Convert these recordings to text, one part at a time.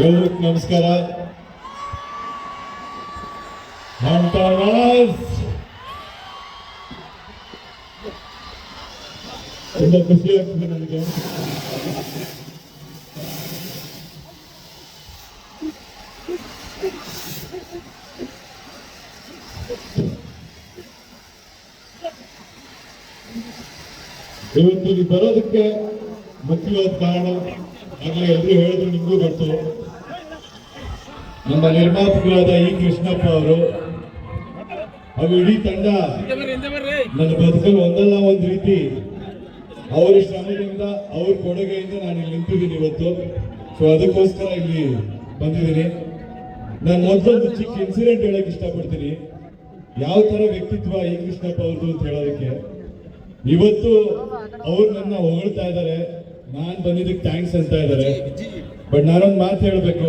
ಎಲ್ರಿಗೂ ನಮಸ್ಕಾರ ಹಂಟರಾಸ್ ತುಂಬಾ ಖುಷಿ ಆಗ್ತದೆ ನನಗೆ ಇವತ್ತು ಇಲ್ಲಿ ಬರೋದಕ್ಕೆ ಮುಖ್ಯವಾದ ಕಾರಣ ಆಗಲೇ ಎಲ್ಲರೂ ಹೇಳಿದ್ರು ನಿಮಗೂ ಗೊತ್ತು ನಮ್ಮ ನಿರ್ಮಾಪಕರಾದ ಇ ಕೃಷ್ಣಪ್ಪ ಅವರು ಹಾಗೂ ಇಡೀ ತಂಡ ನನ್ನ ಬದುಕಲ್ಲಿ ಒಂದಲ್ಲ ಒಂದು ರೀತಿ ಅವರ ಶ್ರಮದಿಂದ, ಅವ್ರ ಕೊಡುಗೆಯಿಂದ ನಾನು ಇಲ್ಲಿ ನಿಂತಿದ್ದೀನಿ ಇವತ್ತು. ಸೊ ಅದಕ್ಕೋಸ್ಕರ ಇಲ್ಲಿ ಬಂದಿದ್ದೀನಿ. ನಾನು ಮೊದಲೊಂದು ಚಿಕ್ಕ ಇನ್ಸಿಡೆಂಟ್ ಹೇಳಕ್ ಇಷ್ಟಪಡ್ತೀನಿ. ಯಾವ ತರ ವ್ಯಕ್ತಿತ್ವ ಇ ಕೃಷ್ಣಪ್ಪ ಅವ್ರದ್ದು ಅಂತ ಹೇಳೋದಕ್ಕೆ. ಇವತ್ತು ಅವ್ರು ನನ್ನ ಹೊಗಳ್ತಾ ಇದ್ದಾರೆ. ನಾನ್ ಬಂದಿದ್ದಕ್ಕೆ ಥ್ಯಾಂಕ್ಸ್ ಅಂತ ಇದ್ದಾರೆ. ಬಟ್ ನಾನೊಂದು ಮಾತು ಹೇಳ್ಬೇಕು.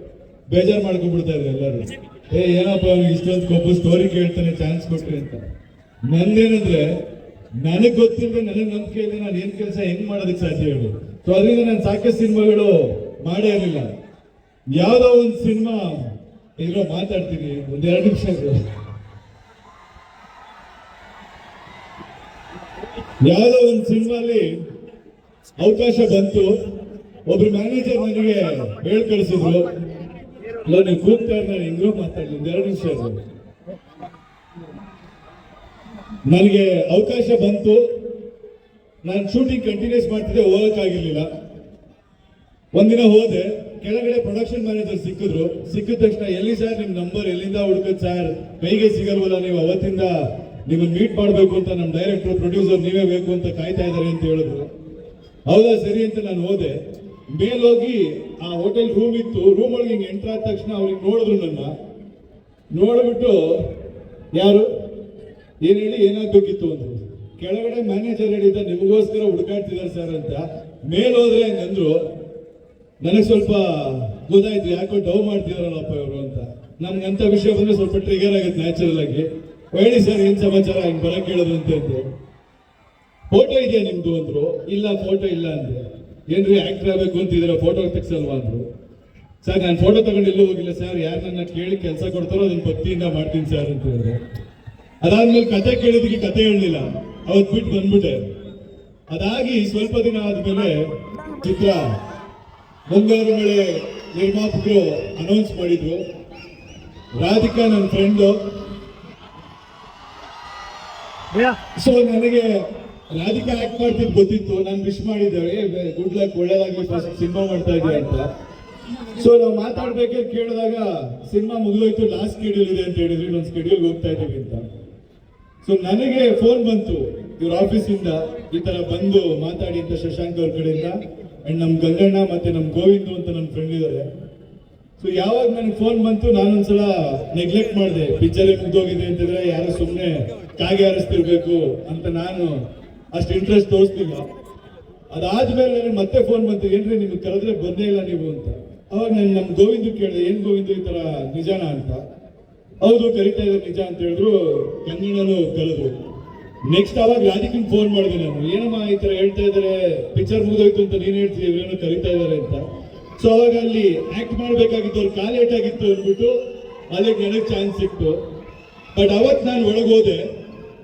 ಬೇಜಾರು ಮಾಡ್ಕೊಂಡ್ಬಿಡ್ತಾ ಇದ್ರು ಎಲ್ಲರೂ. ಏ, ಏನಪ್ಪ ಅವ್ನಿಗೆ ಇಷ್ಟೊಂದು ಕೊಬ್ಬು ಸ್ಟೋರಿ ಕೇಳ್ತಾನೆ ಚಾನ್ಸ್ ಕೊಟ್ರಿ ಅಂತ. ನಂದೇನಂದ್ರೆ, ನನಗೆ ಗೊತ್ತಿಲ್ಲದೆ ನನಗೆ ನಂಬಿಕೆ ಇಲ್ಲ ನಾನು ಏನ್ ಕೆಲಸ ಹೆಂಗ್ ಮಾಡೋದಕ್ಕೆ ಸಾಧ್ಯ ಹೇಳು. ಸೊ ಅದರಿಂದ ನಾನು ಸಾಕಷ್ಟು ಸಿನಿಮಾಗಳು ಮಾಡೇ ಇರಲಿಲ್ಲ. ಯಾವುದೋ ಒಂದು ಸಿನಿಮಾ, ಇರೋ ಮಾತಾಡ್ತೀನಿ, ಒಂದೆರಡು ನಿಮಿಷ ಯಾವುದೋ ಒಂದು ಸಿನಿಮಾಲಿ ಅವಕಾಶ ಬಂತು. ಒಬ್ರು ಮ್ಯಾನೇಜರ್ ನನಗೆ ಹೇಳ್ ಕಳಿಸಿದ್ರು ಇಲ್ಲ ನೀವು ಕೂಗ್ತಾ ನಾನು ಹೆಂಗೋ ಮಾತಾಡ್ಲಿ ಎರಡು ನಿಮಿಷ. ನನಗೆ ಅವಕಾಶ ಬಂತು. ನಾನು ಶೂಟಿಂಗ್ ಕಂಟಿನ್ಯೂಸ್ ಮಾಡ್ತಿದ್ದೆ, ಹೋಗೋಕ್ಕಾಗಿರ್ಲಿಲ್ಲ. ಒಂದಿನ ಹೋದೆ, ಕೆಳಗಡೆ ಪ್ರೊಡಕ್ಷನ್ ಮ್ಯಾನೇಜರ್ ಸಿಕ್ಕಿದ್ರು. ಸಿಕ್ಕಿದ ತಕ್ಷಣ ಎಲ್ಲಿ ಸರ್ ನಿಮ್ಮ ನಂಬರ್ ಎಲ್ಲಿಂದ ಹುಡುಕದ್ ಸರ್ ಕೈಗೆ ಸಿಗಲ್ವಲ್ಲ ನೀವು, ಅವತ್ತಿಂದ ನಿಮ್ಮನ್ನ ಮೀಟ್ ಮಾಡಬೇಕು ಅಂತ ನಮ್ಮ ಡೈರೆಕ್ಟರ್ ಪ್ರೊಡ್ಯೂಸರ್ ನೀವೇ ಬೇಕು ಅಂತ ಕಾಯ್ತಾ ಇದ್ದಾರೆ ಅಂತ ಹೇಳಿದ್ರು. ಹೌದಾ, ಸರಿ ಅಂತ ನಾನು ಹೋದೆ. ಮೇಲೋಗಿ ಆ ಹೋಟೆಲ್ ರೂಮ್ ಇತ್ತು ರೂಮ್ ಒಳಗೆ ಹಿಂಗೆ ಎಂಟ್ರ್ ಆದ ತಕ್ಷಣ ಅವ್ರಿಗೆ ನೋಡಿದ್ರು ನನ್ನ. ನೋಡ್ಬಿಟ್ಟು, ಯಾರು? ಏನು ಹೇಳಿ, ಏನಾಗ್ಬೇಕಿತ್ತು ಅಂದರು ಕೆಳಗಡೆ ಮ್ಯಾನೇಜರ್ ಹೇಳಿದ್ದ, ನಿಮಗೋಸ್ಕರ ಹುಡುಕಾಡ್ತಿದ್ದಾರೆ ಸರ್ ಅಂತ. ಮೇಲೋದ್ರೆ ಹಂಗಂದ್ರು ನನಗೆ ಸ್ವಲ್ಪ ಗೊತ್ತಾಯ್ತು, ಯಾಕೋ ಡವ್ ಮಾಡ್ತಿದಾರಲ್ಲಪ್ಪ ಇವರು ಅಂತ. ನಮ್ಗೆ ಅಂತ ವಿಷಯ ಬಂದ್ರೆ ಸ್ವಲ್ಪ ಟ್ರಿಗರ್ ಆಗುತ್ತೆ ನ್ಯಾಚುರಲ್ ಆಗಿ. ಹೇಳಿ ಸರ್ ಏನು ಸಮಾಚಾರ? ಹಿಂಗೆ ಬರಕ್ ಹೇಳಿದ್ರು ಅಂತ ಅಂದೆ ಫೋಟೋ ಇದೆಯಾ ನಿಮ್ಮದು ಅಂದರು. ಇಲ್ಲ ಫೋಟೋ ಇಲ್ಲ ಅಂದೆ ಏನ್ರಿ ಆಕ್ಟರ್ ಆಗ್ಬೇಕು ಅಂತಿದ್ದೀರಾ ಫೋಟೋ ತೆಗ್ಸಲ್ವಾ ಅಂದ್ರು? ಸರ್ ನಾನು ಫೋಟೋ ತಗೊಂಡು ಎಲ್ಲೂ ಹೋಗಿಲ್ಲ. ಸರ್ ಯಾರನ್ನ ಕೇಳಿ ಕೆಲಸ ಕೊಡ್ತಾರೋ ಅದನ್ನ ಭಕ್ತಿಯಿಂದ ಮಾಡ್ತೀನಿ ಸರ್ ಅಂತ ಹೇಳಿದ್ರು. ಅದಾದ್ಮೇಲೆ ಕತೆ ಕೇಳಿದಕ್ಕೆ ಕತೆ ಹೇಳಲಿಲ್ಲ. ಅವತ್ ಬಿಟ್ಟು ಬಂದ್ಬಿಟ್ಟೆ. ಅದಾಗಿ ಸ್ವಲ್ಪ ದಿನ ಆದ್ಮೇಲೆ ಚಿತ್ರ ಮುಂಗಾರು ಮಳೆ ನಿರ್ಮಾಪಕರು ಅನೌನ್ಸ್ ಮಾಡಿದ್ರು. ರಾಧಿಕಾ ನನ್ನ ಫ್ರೆಂಡು ಸೊ ನನಗೆ ರಾಧಿಕಾ ಆಕ್ಟ್ ಮಾಡ್ತಿದ್ ಗೊತ್ತಿತ್ತು, ನಾನು ವಿಶ್ ಮಾಡಿದ್ದೇವೆ ಗುಡ್ ಲಕ್ ಒಳ್ಳೇದಾಗ್ಲಿ ಫಸ್ಟ್ ಸಿನಿಮಾ ಮಾಡ್ತಾ ಇದ್ದೀವಿ ಅಂತ. ಸೊ ನಾವು ಮಾತಾಡ್ಬೇಕಾದ್ರೆ ಕೇಳಿದಾಗ ಸಿನಿಮಾ ಮುಗಿದೋಯ್ತು ಲಾಸ್ಟ್ ಸ್ಕೆಡ್ಯೂಲ್ ಇದೆ ಅಂತ ಹೇಳಿದ್ರು, ಇನ್ನೊಂದು ಸ್ಕೆಡ್ಯೂಲ್ ಹೋಗ್ತಾ ಇದ್ದೀವಿ ಅಂತ. ಸೊ ನನಗೆ ಫೋನ್ ಬಂತು, ಇವ್ರ ಆಫೀಸಿಂದ ಈ ತರ ಬಂದು ಮಾತಾಡಿ ಅಂತ ಶಶಾಂಕ್ ಅವ್ರ ಕಡೆಯಿಂದ. ಅಂಡ್ ನಮ್ ಗಂಗಣ್ಣ ಮತ್ತೆ ನಮ್ ಗೋವಿಂದು ಅಂತ ನನ್ನ ಫ್ರೆಂಡ್ ಇದ್ದಾರೆ ಸೊ ಯಾವಾಗ ನನಗೆ ಫೋನ್ ಬಂತು ನಾನೊಂದ್ಸಲ ನೆಗ್ಲೆಕ್ಟ್ ಮಾಡಿದೆ. ಪಿಕ್ಚರ್ ಮುಗ್ದೋಗಿದೆ ಅಂತಿದ್ರೆ ಯಾರು ಸುಮ್ಮನೆ ಕಾಗೆ ಹರಿಸ್ತಿರ್ಬೇಕು ಅಂತ ನಾನು ಅಷ್ಟು ಇಂಟ್ರೆಸ್ಟ್ ತೋರಿಸ್ತಿಲ್ಲ ಅದಾದ್ಮೇಲೆ ನನಗೆ ಮತ್ತೆ ಫೋನ್ ಬಂತು, ಏನ್ರಿ ನಿಮ್ಗೆ ಕರೆದ್ರೆ ಬಂದೇ ಇಲ್ಲ ನೀವು ಅಂತ. ಅವಾಗ ನಾನು ನಮ್ಮ ಗೋವಿಂದ ಕೇಳಿದೆ, ಏನ್ ಗೋವಿಂದ ಈ ತರ ನಿಜಾನ ಅಂತ? ಹೌದು, ಕರಿತಾ ಇದ್ದಾರೆ ನಿಜ ಅಂತ ಹೇಳಿದ್ರು ಕನ್ನಡನು ಕರೆದ್ರು. ನೆಕ್ಸ್ಟ್ ಅವಾಗ ರಾಧಿಕನ್ ಫೋನ್ ಮಾಡಿದೆ ನಾನು. ಏನಮ್ಮ ಈ ತರ ಹೇಳ್ತಾ ಇದ್ದಾರೆ? ಪಿಕ್ಚರ್ ಮುಗಿದೋಯ್ತು ಅಂತ ನೀನ್ ಹೇಳ್ತೀವಿ ಇವ್ರೇನೋ ಕರಿತಾ ಇದಾರೆ ಅಂತ. ಸೊ ಅವಾಗ ಅಲ್ಲಿ ಆಕ್ಟ್ ಮಾಡ್ಬೇಕಾಗಿತ್ತು, ಅವ್ರು ಕಾಲೇಟ್ ಲೇಟ್ ಆಗಿತ್ತು ಅಂದ್ಬಿಟ್ಟು, ಅಲ್ಲಿಗೆ ನನಗೆ ಚಾನ್ಸ್ ಸಿಕ್ತು. ಬಟ್ ಅವತ್ ನಾನು ಒಳಗೋದೆ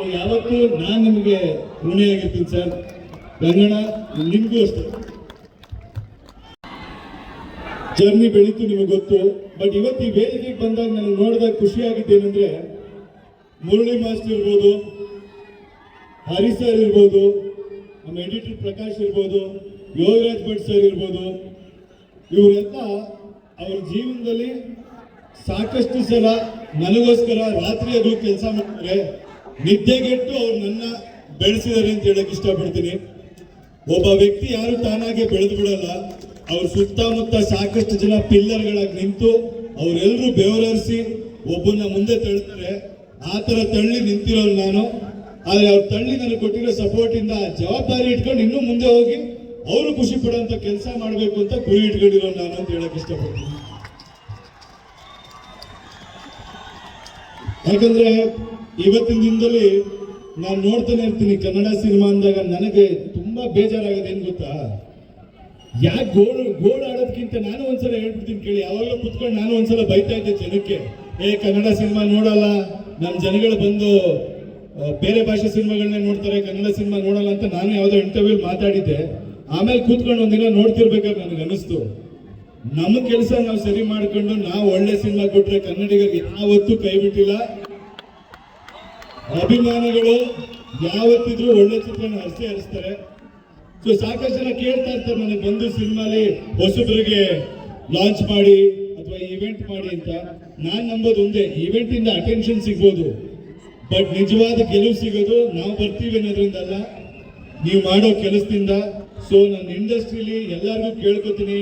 ಸೊ ಯಾವತ್ತೂ ನಾನು ನಿಮಗೆ ಋಣಿಯಾಗಿರ್ತೀನಿ ಸರ್ ಕನ್ನಡ ನಿಮಗೂ ಅಷ್ಟೇ. ಜರ್ನಿ ಬೆಳೀತು ನಿಮಗೆ ಗೊತ್ತು. ಬಟ್ ಇವತ್ತು ಈ ವೇದಿಕೆಗೆ ಬಂದಾಗ ನಾನು ನೋಡಿದಾಗ ಖುಷಿ ಆಗಿದ್ದೇನೆಂದ್ರೆ ಮುರಳಿ ಮಾಸ್ಟರ್ ಇರ್ಬೋದು, ಹರಿ ಸರ್ ಇರ್ಬೋದು, ನಮ್ಮ ಎಡಿಟರ್ ಪ್ರಕಾಶ್ ಇರ್ಬೋದು, ಯೋಗರಾಜ್ ಭಟ್ ಸರ್ ಇರ್ಬೋದು, ಇವರೆಲ್ಲ ಅವ್ರ ಜೀವನದಲ್ಲಿ ಸಾಕಷ್ಟು ಸಲ ನನಗೋಸ್ಕರ ರಾತ್ರಿ ಅದು ಕೆಲಸ ಮಾಡ್ತಾರೆ. ನಿದ್ದೆಗೆಟ್ಟು ಅವ್ರು ನನ್ನ ಬೆಳೆಸಿದ್ದಾರೆ ಅಂತ ಹೇಳಕ್ ಇಷ್ಟಪಡ್ತೀನಿ. ಒಬ್ಬ ವ್ಯಕ್ತಿ ಯಾರು ತಾನಾಗೆ ಬೆಳೆದು ಬಿಡಲ್ಲ. ಅವ್ರ ಸುತ್ತಮುತ್ತ ಸಾಕಷ್ಟು ಜನ ಪಿಲ್ಲರ್ಗಳಾಗಿ ನಿಂತು ಅವರೆಲ್ಲರೂ ಬೆವರರಿಸಿ ಒಬ್ಬನ ಮುಂದೆ ತಳ್ತಾರೆ. ಆ ಥರ ತಳ್ಳಿ ನಿಂತಿರೋನು ನಾನು. ಆದರೆ ಅವ್ರ ತಳ್ಳಿ ನನಗೆ ಕೊಟ್ಟಿರೋ ಸಪೋರ್ಟ್ ಇಂದ ಜವಾಬ್ದಾರಿ ಇಟ್ಕೊಂಡು ಇನ್ನೂ ಮುಂದೆ ಹೋಗಿ ಅವರು ಖುಷಿ ಪಡೋಂಥ ಕೆಲಸ ಮಾಡಬೇಕು ಅಂತ ಗುರಿ ಇಟ್ಕೊಂಡಿರೋ ನಾನು ಅಂತ ಹೇಳಕ್ ಇಷ್ಟಪಡ್ತೀನಿ. ಯಾಕಂದ್ರೆ ಇವತ್ತಿನ ದಿನದಲ್ಲಿ ನಾನು ನೋಡ್ತಾನೆ ಇರ್ತೀನಿ, ಕನ್ನಡ ಸಿನಿಮಾ ಅಂದಾಗ ನನಗೆ ತುಂಬಾ ಬೇಜಾರಾಗದೆ, ಏನ್ ಗೊತ್ತಾ? ಯಾಕೆ ಗೋಳು ಗೋಳು ಆಡೋದ್ಕಿಂತ ನಾನು ಒಂದ್ಸಲ ಹೇಳ್ಬಿಡ್ತೀನಿ ಕೇಳಿ, ಯಾವಾಗಲೂ ಕುತ್ಕೊಂಡು ನಾನು ಒಂದ್ಸಲ ಬೈತಾ ಇದ್ದೆ ಜನಕ್ಕೆ. ಏ, ಕನ್ನಡ ಸಿನಿಮಾ ನೋಡಲ್ಲ ನಮ್ಮ ಜನಗಳು ಬಂದು ಬೇರೆ ಭಾಷೆ ಸಿನಿಮಾಗಳನ್ನೇ ನೋಡ್ತಾರೆ, ಕನ್ನಡ ಸಿನಿಮಾ ನೋಡಲ್ಲ ಅಂತ ನಾನು ಯಾವುದೋ ಇಂಟರ್ವ್ಯೂ ಮಾತಾಡಿದ್ದೆ. ಆಮೇಲೆ ಕೂತ್ಕೊಂಡು ಒಂದಿನ ನೋಡ್ತಿರ್ಬೇಕಾದ್ರೆ ನನಗೆ ಅನಿಸ್ತು ನಮ್ಮ ಕೆಲಸ ನಾವು ಸರಿ ಮಾಡ್ಕೊಂಡು, ನಾವು ಒಳ್ಳೆ ಸಿನಿಮಾ ಕೊಟ್ರೆ ಕನ್ನಡಿಗರಿಗೆ ಯಾವತ್ತೂ ಕೈ ಬಿಟ್ಟಿಲ್ಲ. ಅಭಿಮಾನಿಗಳು ಯಾವತ್ತಿದ್ರು ಒಳ್ಳೆ ಚಿತ್ರನ ಹರಿಸಿ ಹರಿಸ್ತಾರೆ. ಸೊ ಸಾಕಷ್ಟು ಜನ ಕೇಳ್ತಾ ಇರ್ತಾರೆ ನನಗೆ ಬಂದು ಸಿನಿಮಾಲಿ ಹೊಸಬ್ರಿಗೆ ಲಾಂಚ್ ಮಾಡಿ ಅಥವಾ ಇವೆಂಟ್ ಮಾಡಿ ಅಂತ. ನಾನು ನಂಬೋದು ಒಂದೇ ಇವೆಂಟ್ ಇಂದ ಅಟೆನ್ಷನ್ ಸಿಗ್ಬೋದು. ಬಟ್ ನಿಜವಾದ ಗೆಲುವು ಸಿಗೋದು ನಾವು ಬರ್ತೀವಿ ಅನ್ನೋದ್ರಿಂದಲ್ಲ ನೀವು ಮಾಡೋ ಕೆಲಸದಿಂದ. ಸೊ ನನ್ನ ಇಂಡಸ್ಟ್ರಿಲಿ ಎಲ್ಲರಿಗೂ ಕೇಳ್ಕೊತೀನಿ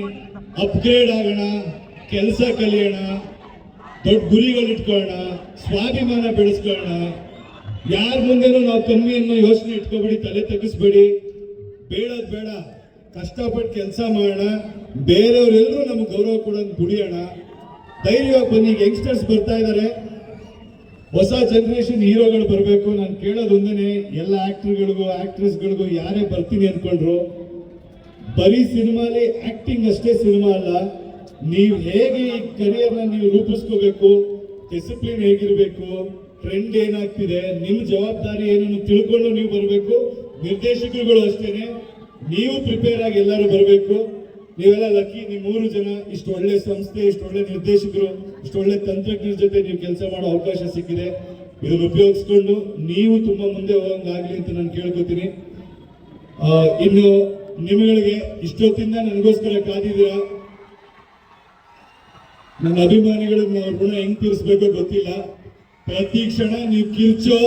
ಅಪ್ಗ್ರೇಡ್ ಆಗೋಣ, ಕೆಲಸ ಕಲಿಯೋಣ, ದೊಡ್ಡ ಗುರಿಗಳು ಇಟ್ಕೊಳ್ಳೋಣ ಸ್ವಾಭಿಮಾನ ಬೆಳೆಸ್ಕೊಳ್ಳೋಣ. ಯಾರ ಮುಂದೆನೂ ನಾವು ಕಮ್ಮಿ ಅನ್ನೋ ಯೋಚನೆ ಇಟ್ಕೋಬೇಡಿ, ತಲೆ ತಗ್ಗಿಸ್ಬೇಡಿ. ಬೇಡದ್ ಬೇಡ. ಕಷ್ಟಪಟ್ಟು ಕೆಲಸ ಮಾಡೋಣ. ಬೇರೆಯವರೆಲ್ಲರೂ ನಮ್ಗೆ ಗೌರವ ಕೊಡೋದು ದುಡಿಯೋಣ. ಧೈರ್ಯವಾಗಿ ಬನ್ನಿ, ಯಂಗ್ಸ್ಟರ್ಸ್ ಬರ್ತಾ ಇದ್ದಾರೆ ಹೊಸ ಜನರೇಷನ್ ಹೀರೋಗಳು ಬರಬೇಕು. ನಾನು ಕೇಳೋದು ಒಂದೇನೆ ಎಲ್ಲ ಆಕ್ಟರ್ಗಳಿಗೂ ಆಕ್ಟ್ರೆಸ್ಗಳಿಗೂ ಯಾರೇ ಬರ್ತೀನಿ ಅನ್ಕೊಂಡ್ರು ಬರೀ ಸಿನಿಮಾಲಿ ಆಕ್ಟಿಂಗ್ ಅಷ್ಟೇ ಸಿನಿಮಾ ಅಲ್ಲ. ನೀವು ಹೇಗೆ ಈ ಕರಿಯರ್ನ ನೀವು ರೂಪಿಸ್ಕೋಬೇಕು ಡಿಸಿಪ್ಲಿನ್ ಹೇಗಿರಬೇಕು ಟ್ರೆಂಡ್ ಏನಾಗ್ತಿದೆ ನಿಮ್ಮ ಜವಾಬ್ದಾರಿ ಏನನ್ನು ತಿಳ್ಕೊಂಡು ನೀವು ಬರಬೇಕು? ನಿರ್ದೇಶಕರುಗಳು ಅಷ್ಟೇನೆ, ನೀವು ಪ್ರಿಪೇರ್ ಆಗಿ ಎಲ್ಲರೂ ಬರಬೇಕು. ನೀವೆಲ್ಲ ಲಕ್ಕಿ ನೀವು ಮೂರು ಜನ ಇಷ್ಟು ಒಳ್ಳೆ ಸಂಸ್ಥೆ, ಇಷ್ಟು ಒಳ್ಳೆ ನಿರ್ದೇಶಕರು, ಇಷ್ಟು ಒಳ್ಳೆ ತಂತ್ರಜ್ಞರ ಜೊತೆ ನೀವು ಕೆಲಸ ಮಾಡೋ ಅವಕಾಶ ಸಿಕ್ಕಿದೆ. ಇದನ್ನು ಉಪಯೋಗಿಸ್ಕೊಂಡು ನೀವು ತುಂಬಾ ಮುಂದೆ ಹೋಗಂಗಾಗ್ಲಿ ಅಂತ ನಾನು ಕೇಳ್ಕೊತೀನಿ. ಇನ್ನು ನಿಮಗಳಿಗೆ ಇಷ್ಟೊತ್ತಿಂದ ನನಗೋಸ್ಕರ ಕಾದಿದ್ದೀರ? ನನ್ನ ಅಭಿಮಾನಿಗಳಿಗೆ ನಾವು ಋಣ ಹೆಂಗ್ ತೀರಿಸ್ಬೇಕೋ ಗೊತ್ತಿಲ್ಲ. ಪ್ರತಿ ಕ್ಷಣ ನೀವು ಕಿರ್ಚೋ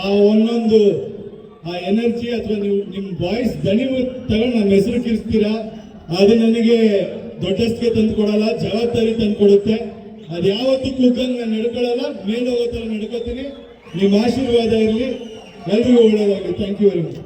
ಆ ಒಂದೊಂದು, ಆ ಎನರ್ಜಿ ಅಥವಾ ನೀವು ನಿಮ್ಮ ವಾಯ್ಸ್ ದಣಿ ತಗೊಂಡು ನಮ್ಮ ಹೆಸರು ಕಿರ್ಸ್ತೀರಾ? ಅದು ನನಗೆ ದೊಡ್ಡಸ್ಗೆ ತಂದು ಕೊಡಲ್ಲ ಜವಾಬ್ದಾರಿ ತಂದು ಕೊಡುತ್ತೆ ಅದು ಯಾವತ್ತೂ ಕುಗ್ಗಂಗೆ ನಾನು ನಡ್ಕೊಳ್ಳಲ್ಲ ಮೇಲೆ ಹೋಗೋ ಥರ ನಡ್ಕೋತೀನಿ. ನಿಮ್ಮ ಆಶೀರ್ವಾದ ಇರಲಿ. ಎಲ್ರಿಗೂ ಒಳ್ಳೆಯದಾಗಲಿ ಥ್ಯಾಂಕ್ ಯು ವೆರಿ ಮಚ್